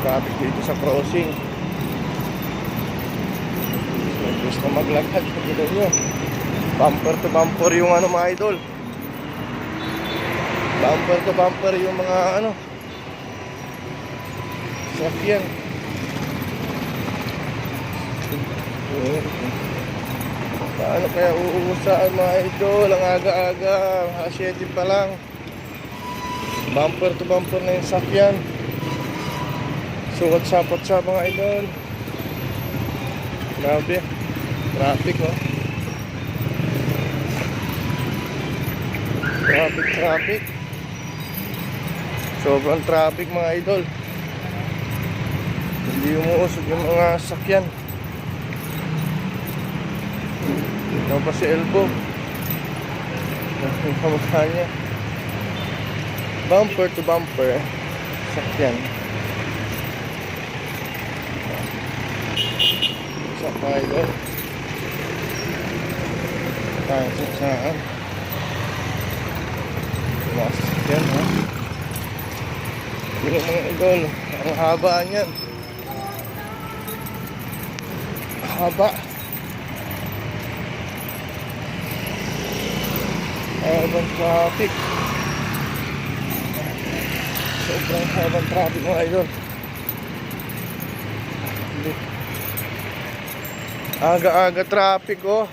traffic dito sa crossing. Gusto maglakad pag nyo. Bumper to bumper yung ano mga idol. Bumper to bumper yung mga ano. Sakyan. Paano kaya uusaan mga idol? Ang aga-aga. Alas 7 pa lang. Bumper to bumper na yung sakyan. So what's up, what's up mga idol? Grabe. Traffic oh. Traffic, traffic. Sobrang traffic mga idol. Hindi umuusog yung mga sakyan. Ito pa si Elbow. Yung kamukha niya. Bumper to bumper. Sakyan. Sa mga idol. Tayo sa saan. Mga sasakyan ha. Yung mga idol. Ang haba niyan. Haba. Habang traffic. Sobrang habang traffic mga idol. Hindi. Aga-aga traffic oh.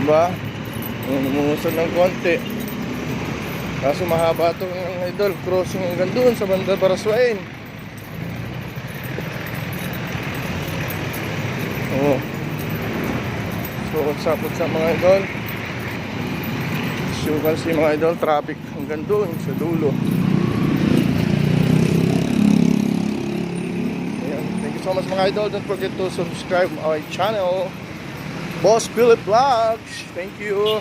Diba? Lumusod ng konti. Kaso mahaba ito ng idol. Crossing hanggang doon sa banda Baraswain. Oo. So what's up, what's up mga idol? Can see mga idol, traffic hanggang doon sa dulo. Ayan. Thank you so much mga idol. Don't forget to subscribe my channel. Boss Philip Vlogs. Thank you.